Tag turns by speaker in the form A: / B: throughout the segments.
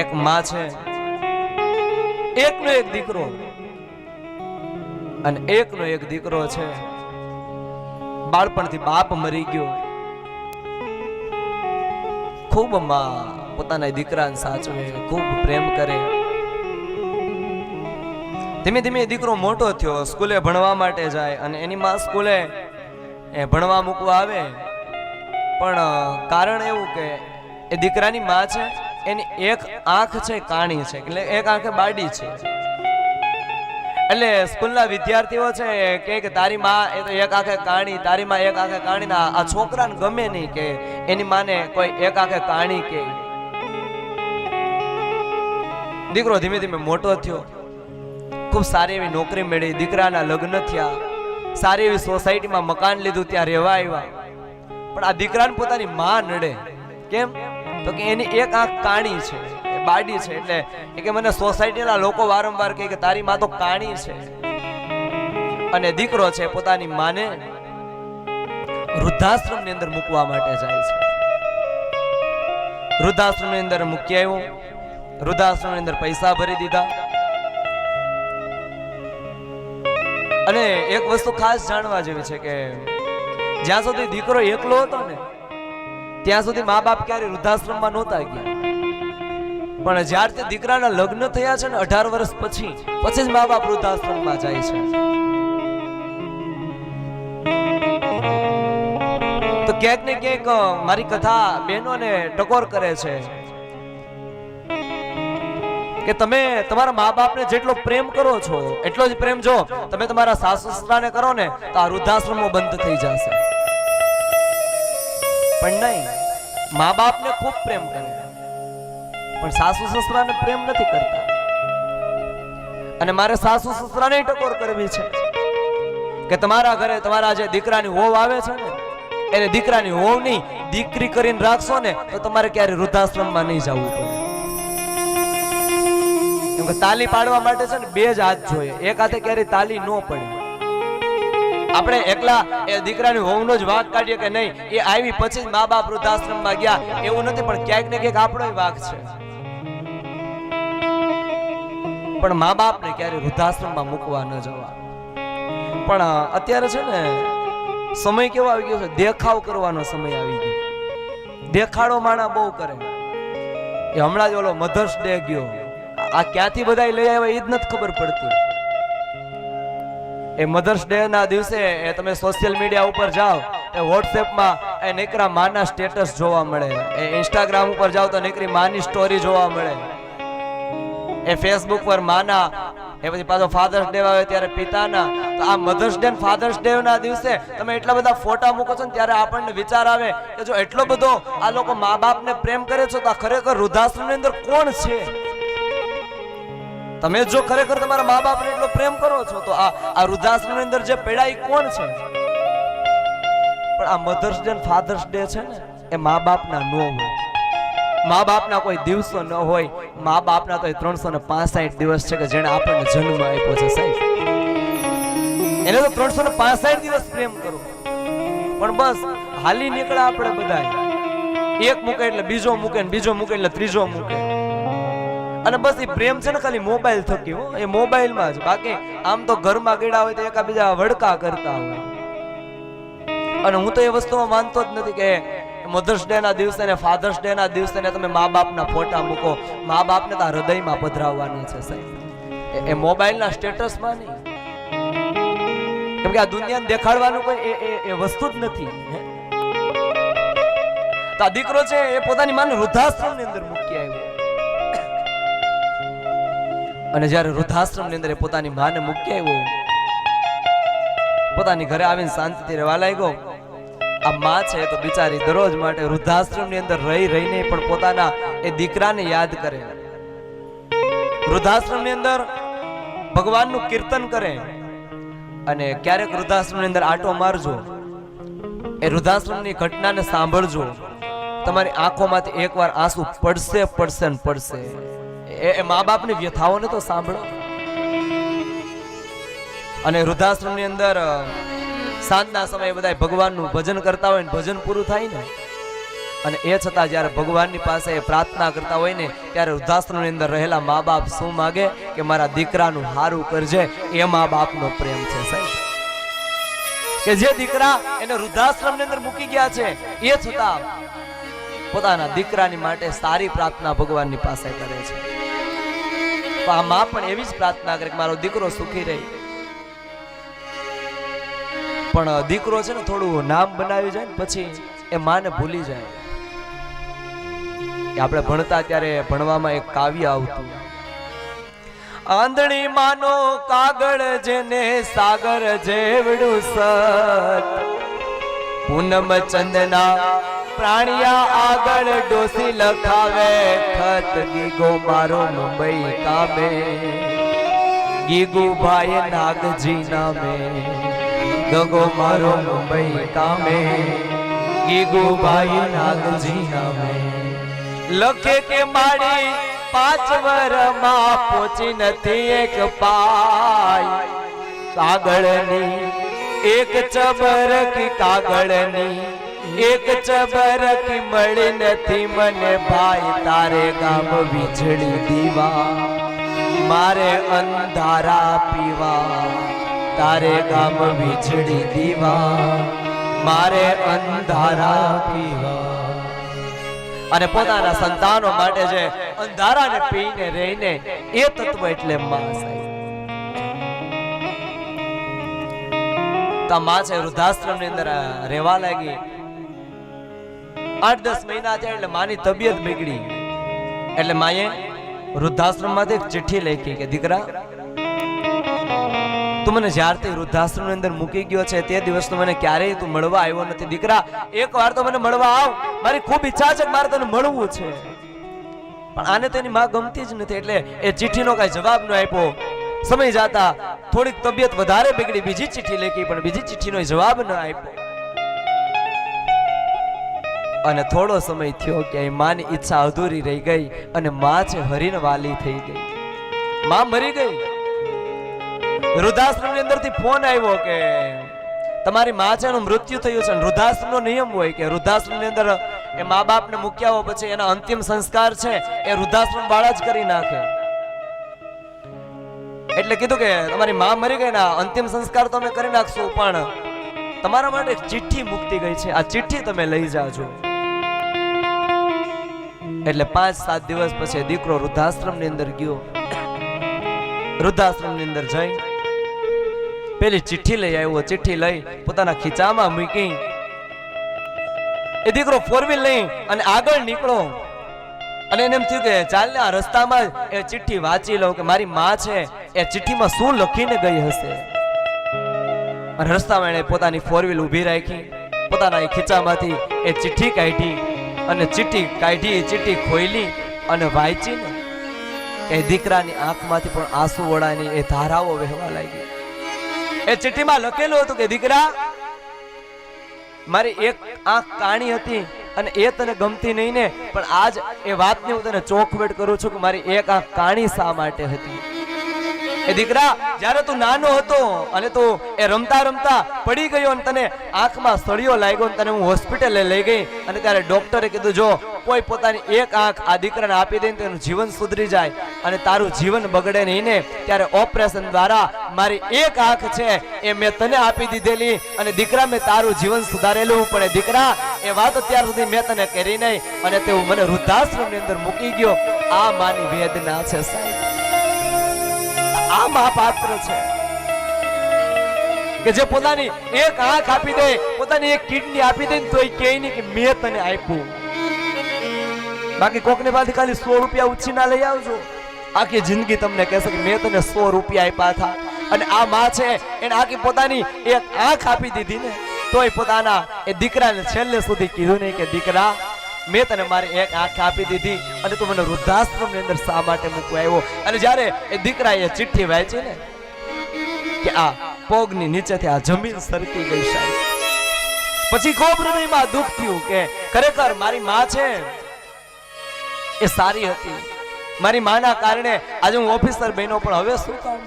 A: એક માં છે. એકનો એક દીકરો અને એકનો એક દીકરો છે. બાળપણથી બાપ મરી ગયો. ખૂબમાં પોતાના દીકરાને સાચવે, ખૂબ પ્રેમ કરે. ધીમે ધીમે દીકરો મોટો થયો, સ્કૂલે ભણવા માટે જાય અને એની માં સ્કૂલે એ ભણવા મૂકવા આવે. પણ કારણ એવું કે એ દીકરાની માં છે. એની એક આંખ છે, કાણી છે, એટલે એક આંખે બાડી છે. એટલે સ્કૂલના વિદ્યાર્થીઓ છે, કે તારી માં એ તો એક આંખે કાણી, તારી માં એક આંખે કાણી ના આ છોકરાને ગમે નહીં કે એની માને કોઈ એક આંખે કાણી કે. દીકરો ધીમે ધીમે મોટો થયો. ખૂબ સારી એવી નોકરી મેળવી દીકરાના લગ્ન થયા. સારી એવી સોસાયટીમાં મકાન લીધું, ત્યાં રહેવા આવ્યા. પણ આ દીકરાને પોતાની માં નડે. કેમ? તો કે એની એક આંખ કાણી છે બાડી છે એટલે એ કે મને સોસાયટીના લોકો વારંવાર કહે કે તારી માં તો કાણી છે. અને દીકરો છે, પોતાની માને વૃદ્ધાશ્રમની અંદર મૂકવા માટે જાય છે. વૃદ્ધાશ્રમની અંદર મૂકી આવ્યો, વૃદ્ધાશ્રમની અંદર પૈસા ભરી દીધા. અને એક વસ્તુ ખાસ જાણવા જેવી છે કે જ્યાં સુધી દીકરો એકલો હતો ને ત્યાં સુધી મા બાપ ક્યારે વૃદ્ધાશ્રમમાં નહોતા ગયા. પણ જ્યારથી દીકરાના લગ્ન થયા છે ને અઢાર વર્ષ પછી પછી જ મા બાપ વૃદ્ધાશ્રમમાં જાય છે. તો ક્યાંક ને ક્યાંક મારી કથા બહેનોને ટકોર કરે છે કે તમે તમારા મા બાપને જેટલો પ્રેમ કરો છો, એટલો જ પ્રેમ જો તમે તમારા સાસુ સસરાને કરો ને, તો આ વૃદ્ધાશ્રમો બંધ થઈ જશે. પણ નહીં મા બાપને ખૂબ પ્રેમ કરે. પણ સાસુ સસરાને પ્રેમ નથી કરતા. અને મારે સાસુ સસરાને ટકોર કરવી છે કે તમારા ઘરે તમારા જે દીકરાની હોવ આવે છે ને, એને દીકરાની હોવ નહીં, દીકરી કરીને રાખશો ને, તો તમારે ક્યારે વૃદ્ધાશ્રમમાં નહીં જવું પડે. તાલી પાડવા માટે છે ને બે જ હાથ જોઈએ. એક હાથે ક્યારે તાલી ન પડે. આપણે એકલા એ દીકરાની હોમનો જ વાંક કાઢીએ કે નહીં, એ આવી પછી મા બાપ વૃદ્ધાશ્રમમાં ગયા. એવું નથી, પણ ક્યાંક ને ક્યાંક આપણો વાંક છે. પણ મા બાપને ક્યારે વૃદ્ધાશ્રમમાં મૂકવા ન જવા. પણ અત્યારે છે ને, સમય કેવો આવી ગયો છે? દેખાવ કરવાનો સમય આવી ગયો. દેખાડો માણા બહુ કરે. એ હમણાં જ ઓલો મધર્સ ડે ગયો. આ ક્યાંથી બધા લઈ આવ્યા એ જ નથી ખબર પડતી. એ મધર્સ ડે ના દિવસે એ તમે સોશિયલ મીડિયા ઉપર જાઓ, એ વોટ્સએપમાં એ નીકરા માના સ્ટેટસ જોવા મળે. એ ઇન્સ્ટાગ્રામ ઉપર જાઓ તો નીકરી માની સ્ટોરી જોવા મળે. એ ફેસબુક પર માના, એ પછી પાછો ફાધર્સ ડે આવે ત્યારે પિતાના. તો આ મધર્સ ડે ફાધર્સ ડે ના દિવસે તમે એટલા બધા ફોટા મૂકો છો ને ત્યારે આપણને વિચાર આવે કે જો એટલો બધો આ લોકો મા બાપને પ્રેમ કરે છે તો ખરેખર વૃદ્ધાશ્રમની અંદર કોણ છે? તમે જો ખરેખર તમારા મા બાપને એટલો પ્રેમ કરો છો, તો આ આ વૃદ્ધાશ્રમની અંદર જે પેડાઈ કોણ છે? પણ આ મધર્સ ડે ફાધર્સ ડે છે ને, એ મા બાપના નો હોય. મા બાપના કોઈ દિવસો ન હોય. મા બાપના તો એ ત્રણસો ને પાસઠ દિવસ છે કે જેણે આપણને જન્મ આપ્યો છે, સાહેબ. એને તો ત્રણસો ને પાસઠ દિવસ પ્રેમ કરો. પણ બસ, હાલી નીકળ્યા આપણે બધા એક મૂકે એટલે બીજો મૂકે બીજો મૂકે એટલે ત્રીજો મૂકે. અને બસ એ પ્રેમ છે ને ખાલી મોબાઈલ થકી હો. એ મોબાઈલમાં જ. બાકી આમ તો ઘરમાં ગેડા હોય તો એકાબીજા વડકા કરતા હોય. અને હું તો એ વસ્તુમાં માનતો જ નથી કે મધર્સ ડે ના દિવસે ને ફાધર્સ ડે ના દિવસે ને તમે મા બાપના ફોટા મૂકો. મા બાપને તો હૃદયમાં પધરાવવાનું છે સાહેબ. એ- મોબાઈલના સ્ટેટસમાં નહીં. કેમ કે આ દુનિયાને દેખાડવાનું કોઈ એ- એ વસ્તુ જ નથી? તો આ દીકરો છે એ પોતાની માને વૃદ્ધાશ્રમની અંદર મૂકી આવ્યો. અને જ્યારે વૃદ્ધાશ્રમની અંદર પોતાની માને મૂકી આવ્યો, પોતાની ઘરે આવીને શાંતિથી રહેવા લાગ્યો. આ માં છે તો બિચારી દરરોજ માટે વૃદ્ધાશ્રમની અંદર રહી રહીને પણ પોતાના એ દીકરાને યાદ કરે. વૃદ્ધાશ્રમની અંદર ભગવાનનું કીર્તન કરે અને ક્યારેક વૃદ્ધાશ્રમની અંદર આટો મારજો. એ વૃદ્ધાશ્રમની ઘટનાને સાંભળજો. તમારી આંખોમાંથી એકવાર આંસુ પડશે પડશે ને પડશે. એ મા બાપની વ્યથાઓને તો સાંભળો. અને વૃદ્ધાશ્રમની અંદર સાંજના સમયે બધા ભગવાનનું ભજન કરતા હોય ને ભજન પૂરું થાય ને, અને એ છતાં જ્યારે ભગવાનની પાસે પ્રાર્થના કરતા હોય ને, ત્યારે વૃદ્ધાશ્રમની અંદર રહેલા મા બાપ શું માગે? કે મારા દીકરાનું હારું કરજે, એ મા બાપનો પ્રેમ છે, સાહેબ. કે જે દીકરા એને વૃદ્ધાશ્રમની અંદર મૂકી ગયા છે, એ છતાં પોતાના દીકરાની માટે સારી પ્રાર્થના ભગવાનની પાસે કરે છે. આ માં પણ એવી જ પ્રાર્થના કરે કે મારો દીકરો સુખી રહે. પણ દીકરો છે ને થોડું નામ બનાવી જાય ને પછી એ માને ભૂલી જાય. આપણે ભણતા ત્યારે ભણવામાં એક કાવ્ય આવતું. આંધળી માનો કાગળ જેને સાગર જેવડું સત. પૂનમ ચંદના પ્રાણિયા આગળ ડોસી લખાવે, ખત ગીગો મારો મુંબઈ કામે. ગીગુ ભાઈ નાગજી નામે, ગગો મારો મુંબઈ કામે. ગીગુ ભાઈ નાગજી નામે. લખે કે મારી પાંચ વરમાં પહોંચી નથી એક પાય. કાગળની એક ચબરકી કાગળની એક ચબરક મળી નથી મને ભાઈ, તારે ગામ વીજળી દીવા. મારે અંધારા પીવા. તારે ગામ વીજળી દીવા. મારે અંધારા પીવા. અને પોતાના સંતાનો માટે જે અંધારાને પીને રહીને એ તત્વ એટલે માં સાહેબ. તો માં છે વૃદ્ધાશ્રમની અંદર રહેવા લાગી. આઠ દસ મહિના થયા એટલે માની તબિયત બગડી. એટલે માએ વૃદ્ધાશ્રમમાંથી એક ચિઠ્ઠી લખી કે, દીકરા, તું મને જ્યારથી વૃદ્ધાશ્રમ અંદર મૂકી ગયો છે તે દિવસ તો મને ક્યારેય તું મળવા આવ્યો નથી. દીકરા, એક વાર તો મને મળવા આવ. મારી ખૂબ ઈચ્છા છે કે મારે તને મળવું છે. પણ આને તો એની માં ગમતી જ નથી એટલે એ ચિઠ્ઠીનો કઈ જવાબ ન આપ્યો. સમય જાતા થોડીક તબિયત વધારે બગડી, બીજી ચિઠ્ઠી લખી પણ બીજી ચિઠ્ઠીનો જવાબ ન આપ્યો. અને થોડો સમય થયો કે માની ઈચ્છા અધૂરી રહી ગઈ અને માં છે હરિન વાલી થઈ ગઈ. માં મરી ગઈ? વૃદ્ધાશ્રમની અંદરથી ફોન આવ્યો કે તમારી માં છે એનું મૃત્યુ થયું છે વૃદ્ધાશ્રમ નો નિયમ હોય કે વૃદ્ધાશ્રમની અંદર એ મા બાપ ને મૂક્યા હોય પછી એના અંતિમ સંસ્કાર છે એ વૃદ્ધાશ્રમ વાળા જ કરી નાખે. એટલે કીધું કે તમારી માં મરી ગઈ ના અંતિમ સંસ્કાર તો અમે કરી નાખશું, પણ તમારા માટે ચિઠ્ઠી મુકતી ગઈ છે. આ ચિઠ્ઠી તમે લઈ જાજો. એટલે પાંચ, સાત દિવસ પછી દીકરો વૃદ્ધાશ્રમની અંદર ગયો. વૃદ્ધાશ્રમની અંદર જઈ. પેલી ચિઠ્ઠી લઈ આવ્યો ચિઠ્ઠી લઈ પોતાના ખીચામાં મૂકી. એ દીકરો ફોર વ્હીલ લઈ અને આગળ નીકળો. અને એને એમ થયું કે ચાલ આ રસ્તામાં એ ચિઠ્ઠી વાંચી લઉં કે મારી માં છે, એ ચિઠ્ઠીમાં શું લખીને ગઈ હશે? રસ્તામાં એણે પોતાની ફોર વ્હીલ ઊભી રાખી. પોતાના એ ખીચામાંથી એ ચિઠ્ઠી કાઢી. અને ચિઠ્ઠી કાઢી ચિઠ્ઠી ખોઈલી અને વાંચીને એ દીકરાની આંખમાંથી પણ આંસુ વળાની એ ધારાઓ વહેવા લાગી. એ ચિઠ્ઠીમાં લખેલું હતું કે, દીકરા, મારી એક આંખ કાણી હતી અને એ તને ગમતી નહીં ને, પણ આજ એ વાતની હું તને ચોખવટ કરું છું કે મારી એક આંખ કાણી શા માટે હતી? એ દીકરા, જ્યારે તું નાનો હતો અને તું એ રમતા રમતા પડી ગયો અને તને આંખમાં સળિયો લાગ્યો અને તને હું હોસ્પિટલે લઈ ગઈ અને ત્યારે ડોક્ટરે કીધું, જો, કોઈ પોતાની એક આંખ આ દીકરાને આપી દે ને તો જીવન સુધરી જાય અને તારું જીવન બગડે નહીં ને, ત્યારે ઓપરેશન દ્વારા મારી એક આંખ છે એ મેં તને આપી દીધેલી અને દીકરા, મેં તારું જીવન સુધારેલું, પણ એ દીકરા, એ વાત અત્યાર સુધી મેં તને કરી નહીં અને તે મને વૃદ્ધાશ્રમની અંદર મૂકી ગયો. આ માની વેદના છે સાહેબ. આ મહાપાત્ર છે. કે જે પોતાની એક આંખ આપી દે, પોતાની એક કિડની આપી દે ને એ કહે નહીં કે મેં તને આપ્યું. બાકી કોકને પાસે ખાલી સો રૂપિયા ઉછી ના લઈ આવજો. આખી જિંદગી તમને કહેશે કે મેં તને સો રૂપિયા આપ્યા હતા. અને આ માં છે, એને આખી પોતાની એક આંખ આપી દીધી ને, તોય પોતાના એ દીકરાને છેલ્લે સુધી કીધું નહીં કે દીકરા મેં તને મારી એક આંખ આપી દીધી અને તું મને વૃદ્ધાશ્રમની અંદર શા માટે મૂકવા આવ્યો? અને જ્યારે એ દીકરાએ ચિઠ્ઠી વાંચી ને, કે આ પોગની નીચેથી આ જમીન સરકી ગઈ સાહેબ. પછી ખૂબ હૃદયમાં દુઃખ થયું કે ખરેખર મારી માં છે. એ સારી હતી. મારી માના કારણે આજે હું ઓફિસર બહેનો પણ હવે શું કામ?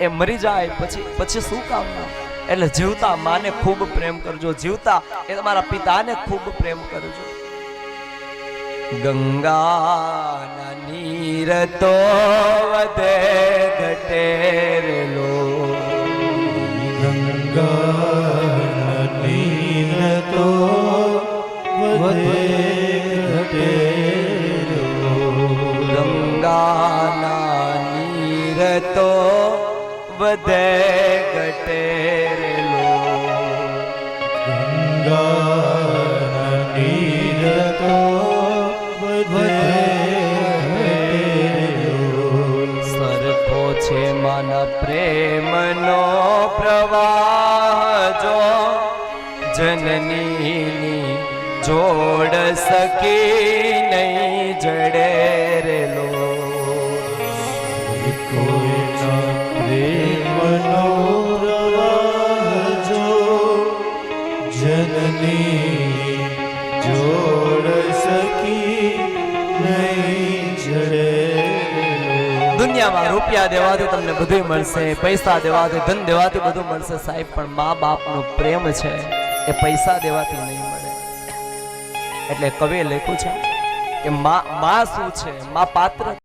A: એ મરી જાય પછી પછી શું કામનું એટલે જીવતા માને ખૂબ પ્રેમ કરજો. જીવતા એ તમારા પિતાને ખૂબ પ્રેમ કરજો. ગંગાના નીર તો વધે ઘટેરલો
B: ગંગાના નીર તો વધે ઘટેરલો
A: ગંગાના નીર તો વધે ઘટેરલો
B: ગંગાના
A: માના પ્રેમનો પ્રવાહ જો જનની જોડ સકી નહીં જડે
B: પ્રેમનો
A: દુનિયામાં રૂપિયા દેવાથી તમને બધું મળશે, પૈસા દેવાથી, ધન દેવાથી બધું મળશે સાહેબ, પણ મા બાપનો પ્રેમ છે એ પૈસા દેવાથી નહીં મળે. એટલે કવિએ લખ્યું છે કે મા મા શું છે? મા પાત્ર